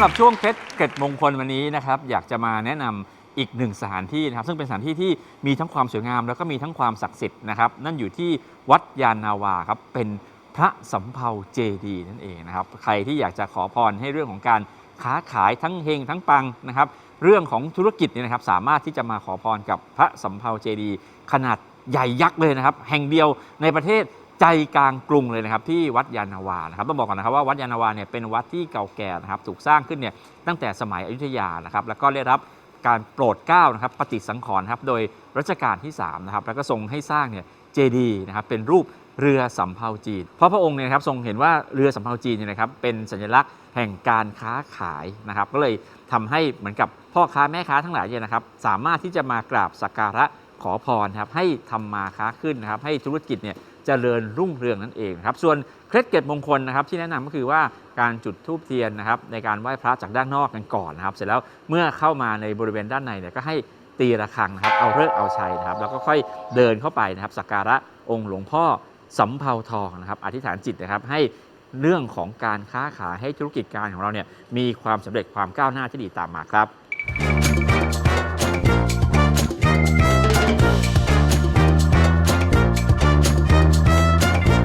สำหรับช่วงเคล็ดเกร็ดมงคลวันนี้นะครับอยากจะมาแนะนำอีกหนึ่งสถานที่นะครับซึ่งเป็นสถานที่ที่มีทั้งความสวยงาม แล้วก็มีทั้งความศักดิ์สิทธิ์นะครับนั่นอยู่ที่วัดยานนาวาครับเป็นพระสำเภาเจดีย์นั่นเองนะครับใครที่อยากจะขอพรให้เรื่องของการค้าขายทั้งเฮงทั้งปังนะครับเรื่องของธุรกิจเนี่ยนะครับสามารถที่จะมาขอพรกับพระสำเภาเจดีย์ขนาดใหญ่ยักษ์เลยนะครับแห่งเดียวในประเทศ ใจกลางกรุงเลยนะครับที่วัดยานาวานะครับต้องบอกก่อนนะครับว่าวัดยานาวาเนี่ยเป็นวัดที่เก่าแก่นะครับถูกสร้างขึ้นเนี่ยตั้งแต่สมัยอยุธยานะครับแล้วก็ได้รับการโปรดเกล้านะครับปฏิสังขรณ์ครับโดยรัชกาลที่3นะครับแล้วก็ทรงให้สร้างเนี่ยเจดีย์นะครับเป็นรูปเรือสำเภาจีน เพราะพระองค์เนี่ยครับทรงเห็นว่าเรือสำเภาจีนเนี่ยนะครับเป็นสัญลักษณ์แห่งการค้าขายนะครับก็เลยทำให้เหมือนกับพ่อค้าแม่ค้าทั้งหลายเนี่ยนะครับสามารถที่จะมากราบสักการะ ขอพรครับให้ทำมาค้าขึ้นนะครับให้ธุรกิจเนี่ยเจริญรุ่งเรืองนั่นเองครับส่วนเคล็ดเกร็ดมงคลนะครับที่แนะนำก็คือว่าการจุดธูปเทียนนะครับในการไหว้พระจากด้านนอกกันก่อนนะครับ เสร็จแล้วเมื่อเข้ามาในบริเวณด้านในเนี่ยก็ให้ตีระฆังนะครับเอาเลิกษ์เอาชัยนะครับแล้วก็ค่อยเดินเข้าไปนะครับสักการะองค์หลวงพ่อสำเภาทองนะครับอธิษฐานจิตนะครับให้เรื่องของการค้าขายให้ธุรกิจการของเราเนี่ยมีความสำเร็จความก้าวหน้าที่ดีตามมาครับ